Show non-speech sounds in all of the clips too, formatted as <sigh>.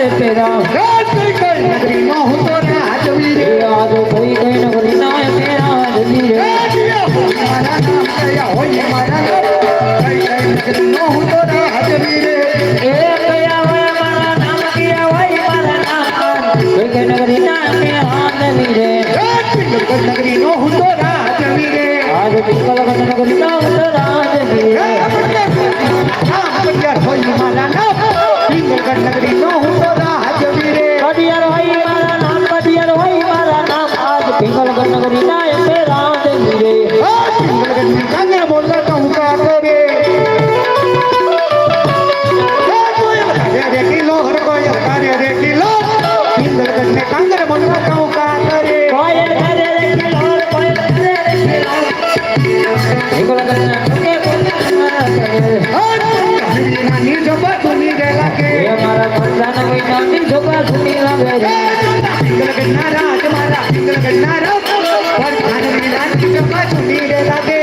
રે પેરા રાજ કઈ કઈ નગરી નો હું તો રાજવી રે એ આજ કોઈ કઈ નગરી ના પેરા જતી રે મારા નામ કયા હોય મારા નામ કઈ કઈ નગરી નો હું તો રાજવી રે એ કયા હોય મારા નામ કયા હોય મારા નામ કોઈ કઈ નગરી ના પેરા જતી રે રાજ કઈ નગરી નો હું તો રાજવી રે આજ પિંગલ નગરી ના ઉતરા જતી રે કડિયાર गोपाल सुनीराम राजा गन्ना राज मारा गन्ना राज पर खान मिलान की चपा सुनी रे राधे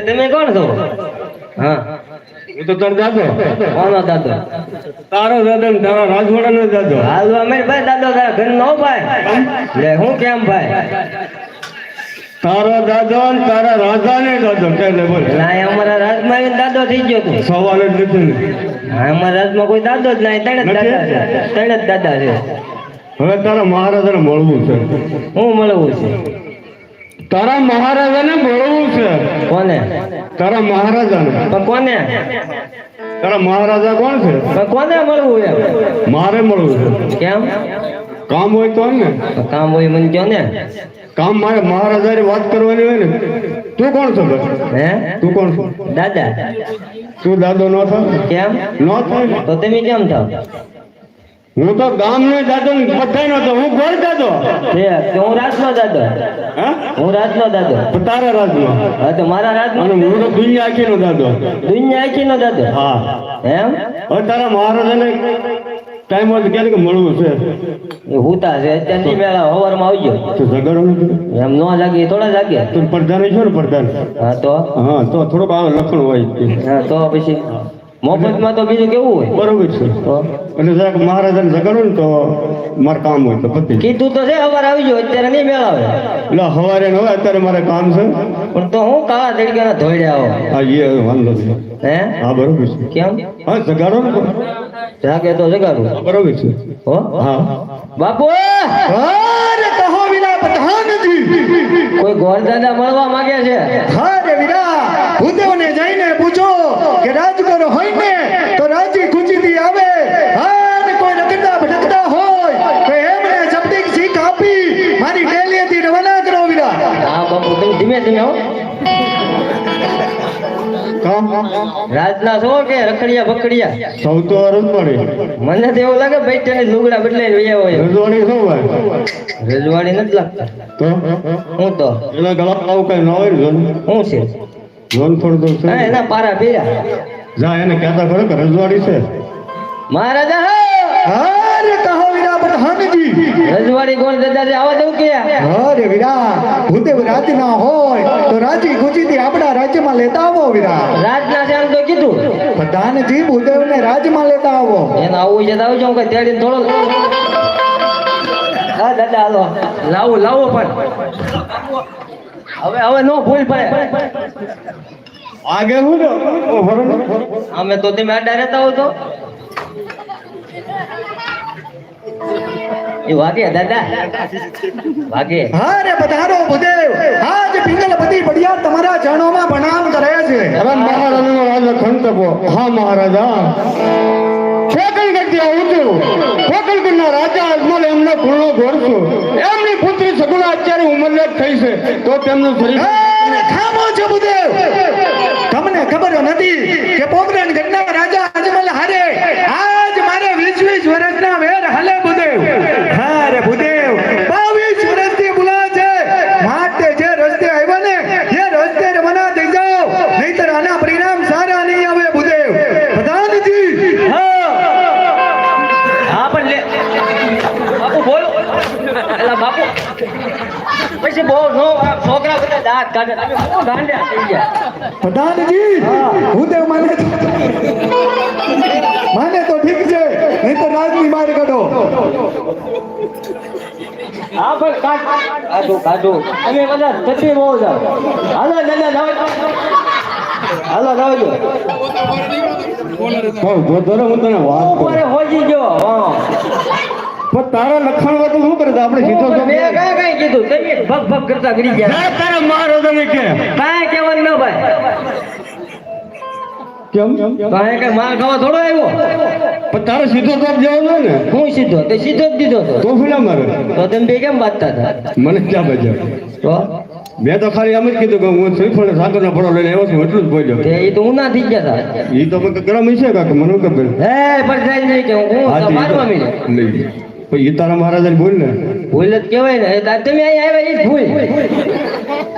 તમે કોણ છો? હા. એ તો તાર દાદો. કોનો દાદો? તારો દાદો ને તારા રાજવાડા નો દાદો. હાલો અમે ભાઈ દાદો તારા ઘર નો ભાઈ. લે હું કેમ ભાઈ? તારો દાદો ને તારા રાજા ને દાદો કઈ બોલ. ના અમારા રાજમાં દાદો થઈ ગયો તું. સવાલ જ નથી. અમારા રાજમાં કોઈ દાદો જ નહીં ત્રણ જ દાદા છે. ત્રણ જ દાદા છે. હવે તારા મહારાજાને મળવું છે. હું મળવું છે. તારા મહારાજાને મળવું છે. કોને? તારા મહારાજાને. પણ કોને? તારા મહારાજા કોણ છે? પણ કોને મળવું એમ? મારે મળવું છે. કેમ? કામ હોય તો ને કામ હોય મને કહો ને? કામ મારે મહારાજાની વાત કરવાની હોય ને. તું કોણ છો હે? તું કોણ છો? દાદા. તું દાદો ન થાય કેમ? ન થાય તો તમે કેમ થાવ? હું તો દાદો ને બધાયનો તો હું ગોળ દાદો છે હું રાજનો દાદો હે? હું રાજનો દાદો તારા રાજમાં હા તો મારા રાજનો અને હું તો દુનિયા આખીનો દાદો દુનિયા આખીનો દાદો હા. એમ? હવે તારા મહારાજાને ટાઈમ હોય કે મળવું છે. એ હુતા છે ત્યાંથી મેળા હવારમાં આવજો. તો ઝઘડો એમ નો લાગે થોડા લાગે તું પ્રધાન છો ને પ્રધાન? હા તો? હા તો થોડોક આવે લખણ હોય. હા તો પછી મફતમાં તો બીજું કેવું હોય? બરોબર છે. તો? એટલે જરાક મહારાજાને જગાડો ને તો મારે કામ હોય તો પતિ. કીધું તો છે હવાર જાય અત્યારે નહીં મેળાવે. એટલે હવારે ન હવે અત્યારે મારે કામ છે. પણ તો હું કાળા તડકાના ધોઈડ્યા આવો. હા એ વાંધો છે હે? હા બરોબર છે. કેમ? હા જગાડો ને. જાગે તો જગાડું. બરોબર છે. હો? હા. બાપુ! અરે કહો વિના પ્રધાનજી કોઈ ગોરદાદા મળવા માંગે છે? અરે વિના ભૂદેવને જઈને રાજગુરુ હોય ને તો રાજી ખુશીથી આવે. અને કોઈ રખડતા ભટકતા હોય તો એમને જબરી શીખ આપી મારી ડેલીએથી રવાના કરો વીરા હા બાપુ તમે ધીમે ધીમે હો. રાજના છો કે રખડિયા બકડિયા સૌ તો અરજ પડે મને તો એવું લાગે તેને લુગડા બદલાઈ વયા હોય રજવાડી શું હોય? રજવાડી નથી લાગતા. તો? હું તો. એના ગળા આવું કઈ ન હોય જોન હું છે? જોન થોડું તો એના પારા પીરા જા એને કહેતા ખરો કે રજવાડી છે. મહારાજા! અરે કહો વિરા બધાનજી રજવાડી ગોળ દાદાજી આવા દઉં કે અરે વીરા ભૂદેવ રાજના હોય તો રાજી ખુશીથી આપણા રાજ્યમાં લેતા આવો વિરા રાજના જાન તો કીધું. પ્રધાનજી ભૂદેવને રાજમાં લેતા આવો. એને આવું છે આવજો હું કઈ તેડીને થોડો. હા દાદા હાલો. લાવો લાવો પણ. હવે હવે નો ભૂલ પડે. આગે હું ને ને. અમે તો તમે આડા રહેતા હો તો એ વાગે દાદા વાગે અરે પધારો ભૂદેવ આજ પિંગલપતિ બડિયા તમારા ચરણોમાં પ્રણામ કરે છે અરે મહારાજાનો રાજા ખંતપો હા મહારાજા ફેકલ કરતી આવું છું કરના રાજા અજમલ એમનો કુળનો ઘોર છું એમની પુત્રી સગુણા અત્યારે ઉંમરલાયક થઈ છે તો તેમનું શરીર અરે ખામો છે તમને ખબર નથી કે પોકરણ ઘટના રાજા અજમલ હારે આજ મારે વીસ વીસ વર્ષના વેર હાલે ભૂદેવ અરે ભૂદેવ બાવીસ વર્ષથી બોલા છે માટે જે રસ્તે આવ્યા ને એ રસ્તે રવાના થઈ જાઓ નહીતર આના પરિણામ સારા નહીં આવે ભૂદેવ પ્રધાનજી હા હા પણ લે બાપુ બોલો એલા બાપુ પછી બહુ નો આ દાંત કાઢે તમે શું ગાંડ્યા થઈ ગયા. પ્રધાનજી માને તો- માને તો ઠીક છે નહીં તો રાજની માર કાઢો. હા પણ કાઢ કાઢો કાઢો. અમે બધા તકલીફ બહુ જાવ હાલો દાદા લાવ હાલો જાવજો જો હું તને વાત હોજી ગયો હા. પણ તારા લખાણ હોય તો શું કરે આપણે સીધો મેં કાંઈ કાંઈ કીધું. તમે ભગ ભગ કરતા કરી ગયા. જા તારા મહારાજાને કે. કાંઈ કહેવાનું ન ભાઈ. કેમ? કાંઈ કઈ માર ખાવા થોડો આવ્યો? પણ તારે સીધો જવાબ જવાનો ને. હું સીધો? તે સીધો જ દીધો તો તો ફીલા મારે? તો તમે બે કેમ વાંચતા હતા? મને ક્યાં બજાવ તો? મેં તો ખાલી એમ જ કીધું કે હું શ્રીફળ સાગરનો ફળો લઈને આવ્યો છું એટલું જ બોલ્યો. એ તો હું ના થઈ ગયા હતા. એ તો મને ગરમ હશે કાકા મને ખબર? હે પણ જાય નહીં કે હું તો તે મારવા તો- મીડે નહીં મહારાજ બોલ ને? ભૂલ જ કેવાય ને. તમે અહીંયા આવ્યા એ ભૂલ.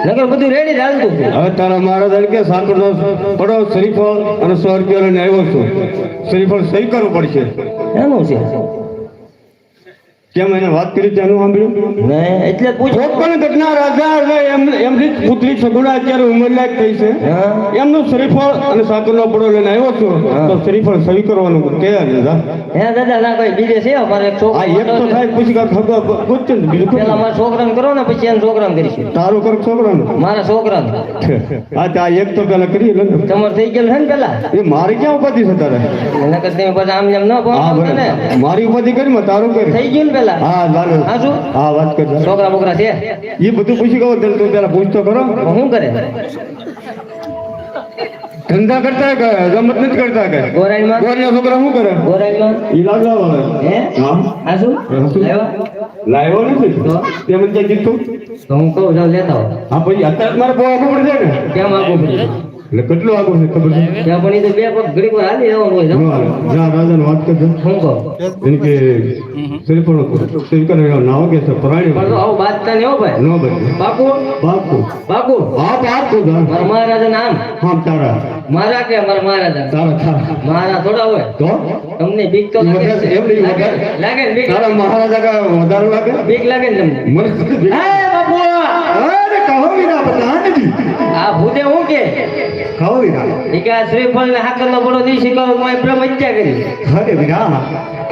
નકર બધું રેડી ચાલતું હવે તારા મહારાજાને કે સાકરનો પડો શ્રીફળ અને સો રૂપિયા લઈને આવ્યો છું. શ્રીફળ સહી કરવું પડશે. એનું છે. કેમ એને વાત કરી તેનું સાંભળ્યું? એટલે પૂછો. પણ ઘટના રાજા એટલે એમ એમની પુત્રી સગુણા અત્યારે ઉંમરલાયક થઈ છે. એમનું શ્રીફળ અને સાકરનો પડો લઈને આવ્યો છું તો શ્રીફળ સહી કરવાનું કે દાદા? હે દાદા ના કોઈ બીજે છે અમારે એક તો થાય પછી બીજું પેલા મારા છોકરાને કરો ને પછી એને છોકરાને કરીશું. તારું કર છોકરાનું મારા છોકરાને. હા તો આ એક તો પેલા કરી લે. તમારે થઈ ગયેલ છે ને પેલા? એ મારી ક્યાં ઉપાધિ છે તારે? નકર તમે પછી આમ જેમ ન ને મારી ઉપાધિ કરી માં તારું કરી. થઈ ગયું પેલા. હા ચાલો હા શું? હા વાત કર છોકરા બોકરા છે? એ બધું પૂછી કહો તું પેલા પૂછતો કરો શું કરે? ધંધા કરતા કે રમત નથી કરતા કે? ગોરાઈમાં ગોરના છોકરા શું કરે? ગોરાઈમાં ઈ લાગલા વાળા હે? હા. આ શું? લાવ્યો? નથી? તો? મને કીધું? તો હું કહું જાવ લેતા હા પછી અત્યારે મારે બહુ આગળ પડશે ને? કેમ આગળ પડ્યું? એટલે કેટલું આગળ છે ખબર છે? ત્યાં પણ ઈ તો બે પગ ઘડીક વાર હાલી આવવાનું હોય ના, જ્યાં વાત કરજો. શું કહો? એને કે શ્રીફળ શ્રીકર નાવ કે છે પ્રાણી પણ આવો વાત નહીં હો ભાઈ. ન ભાઈ બાપુ? બાપુ. બાપુ? હા બાપુ મારા મહારાજા નામ હા તારા. મારા કે મારા મહારાજા? તારા તારા. મારા થોડા હોય. તો? તમને બીક તો લાગે એમ નહીં લાગે વધારે. લાગે. ને બીક. તારા મહારાજા કા વધારે લાગે? બીક લાગે ને તમને. મને બાપુ! અરે કહો પ્રધાનજી આ ભૂતે હું કે? કહો વિરા ઈ કે આ શ્રીફળ ને હાકર નો બળો નહીં શીખવા હું બ્રહ્મ હત્યા કરી અરે વીરા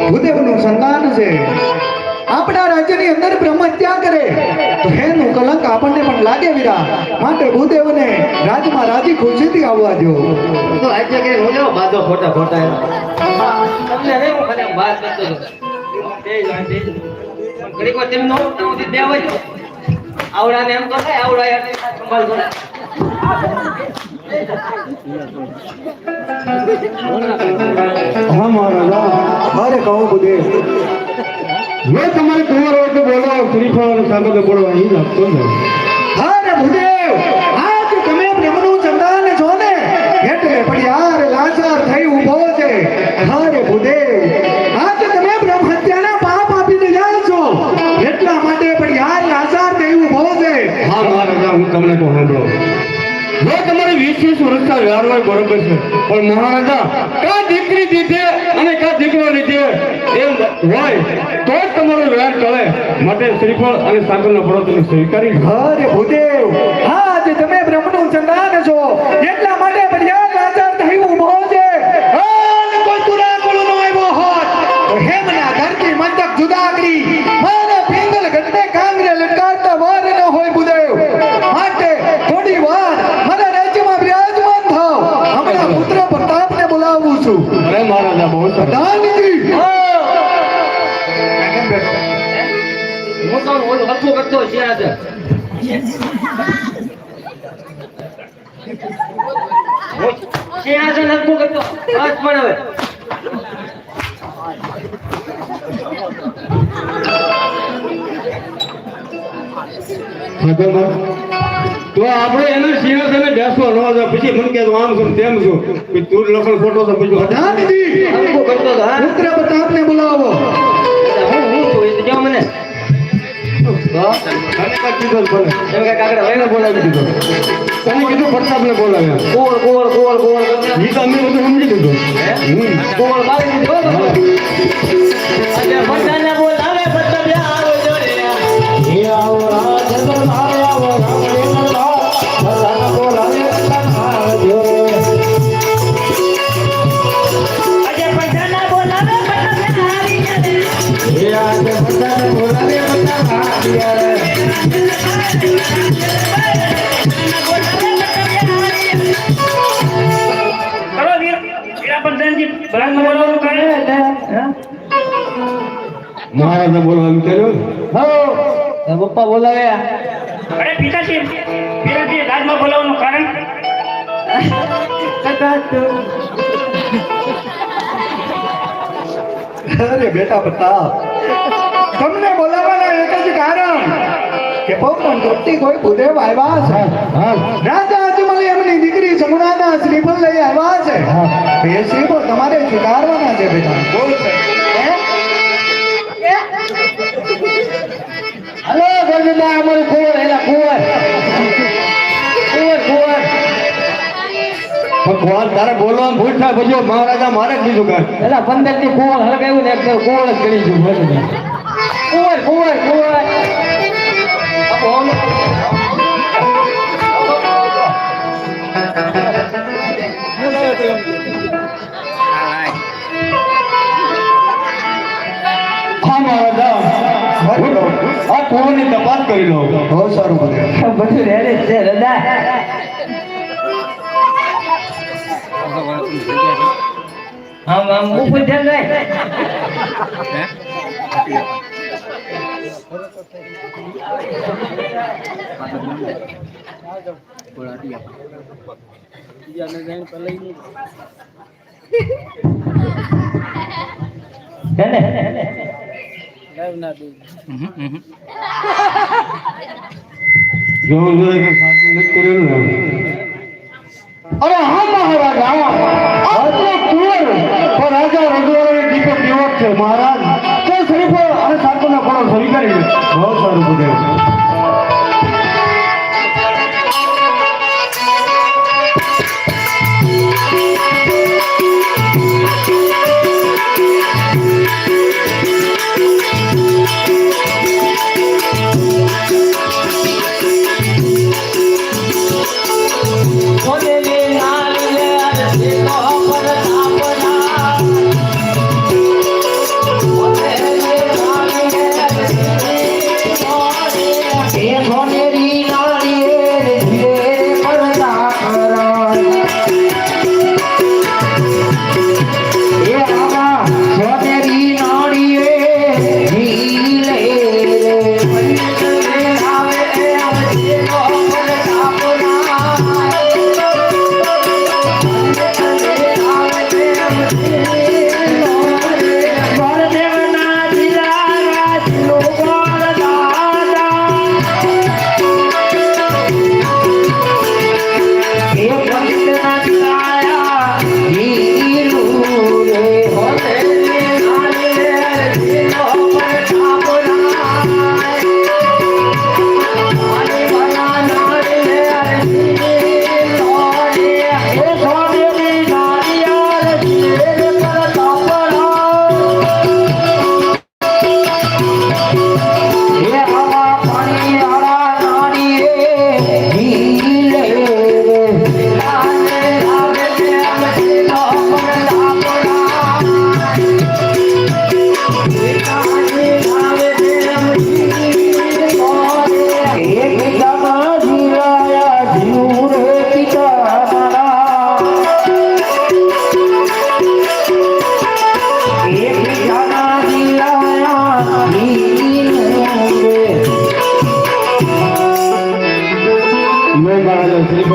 ભૂદેવનું સંતાન છે. આપણા રાજ્યની અંદર બ્રહ્મ હત્યા કરે. તો એનું કલંક આપણને પણ લાગે વિરા માટે ભૂદેવને રાજમાં રાજી ખુશીથી આવવા દો તો આજે કે હું લેવો બાધો ખોટા ખોટા તમને નહીં હું મને વાત કરતો હતો તે જ જ. ઘડીક વાર તેમનો દેવ હું આવડાને એમ તો થાય આવડા સંભાળ કરો હા મહારાજા અરે કહો ભૂદેવ જો તમારે કુંવર હોય તો બોલો શ્રીફળ અને સાગર બોલો અહીં આપતો ને. અરે ભૂદેવ આજ તમે બ્રહ્મનું સંતાન છો ને એટલે પડિયાર લાચાર થઈ ઊભો છે. અરે ભૂદેવ આજ તમે બ્રહ્મ હત્યાના પાપ આપીને જાય છો. એટલા માટે પડિયાર લાચાર થઈ ઊભો છે. હા મહારાજા હું તમને કહું સાંભળો. તમારે વીસ વીસ વર્ષના વ્યવહાર બરોબર છે. પણ મહારાજા કા દીકરી દીધે અને કા દીકરો લીધે? એમ હોય તો જ તમારો વ્યવહાર ચલે માટે શ્રીફળ અને સાગરનો નો તમે સ્વીકારી હરે ભૂદેવ, હા તમે બ્રહ્મનું સંતાન છો. એટલા માટે પડિયાર પુત્ર પ્રતાપને બોલાવું છું. અરે મહારાજા બહુ પ્રધાનજી હું તો ઓલું હથું કરતો શિયાળ શિયાળ છે હથું કરતો બસ પણ હવે. સાગરમાં તો આપણે એને સિંહાસને બેસવા ન જાય પછી મને કે આમ છું તેમ છું. કે તું લખણ ફોટો તો પછી હટા. દીદી હું કરતો તો હા? પુત્ર પ્રતાપને બોલાવો. હું હું તો એ જો મને તો કરો વીર વીરા પ્રધાનજી ભરાંગ બોલાવવાનું કરે મહારાજા બોલાવાનું કર્યું તારા પપ્પા બોલાવે અરે પિતાજી વીરાજી રાજમાં બોલાવવાનું કારણ અરે બેટા પ્રતાપ તમને બોલાવવાના એક જ કારણ કે પવન ધરતી કોઈ ભૂદેવ આવ્યા છે. રાજા અજમલ એમની દીકરી સમુનાના શ્રીફળ લઈ આવ્યા છે. એ શ્રીફળ તમારે સ્વીકારવાના છે બેટા. બોલ છે. હલો ગરમીમાં અમારું કુંવર એલા કુંવર. કુંવર કુંવર. ભગવાન તારે બોલવાનું ભૂલ થાય પછી મહારાજા મારે જ બીજું કાંઈ. એટલે પંદરની કુંવર હળગાવ્યું ને કુંવર જ કરી ગયું બધું. કુંવર કુંવર કુંવર. આ કુંવરની તપાસ કરી લઉં બહુ સારું બધું બધું રેડી છે દાદા આમ આમ ઉપર ધ્યાન રાખ અરે હા મહારાજ હા. આપણો કુંવર પણ રાજા દીપક યુવક છે મહારાજ તે શરીફો અને સાકોના ફળો સ્વીકારી લે બહુ સારું ગુદેવ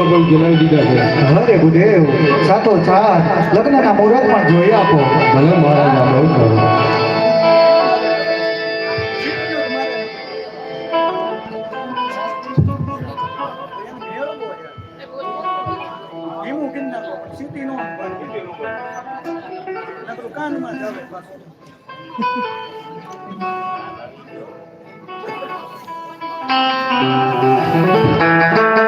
પણ જણાવી દીધા છે. અરે ગુદેવ સાતો ચાર. લગ્નના મુહૂર્ત પણ જોઈ આપો. ભલે મારા બહુ સારું પાછું. हाँ <laughs>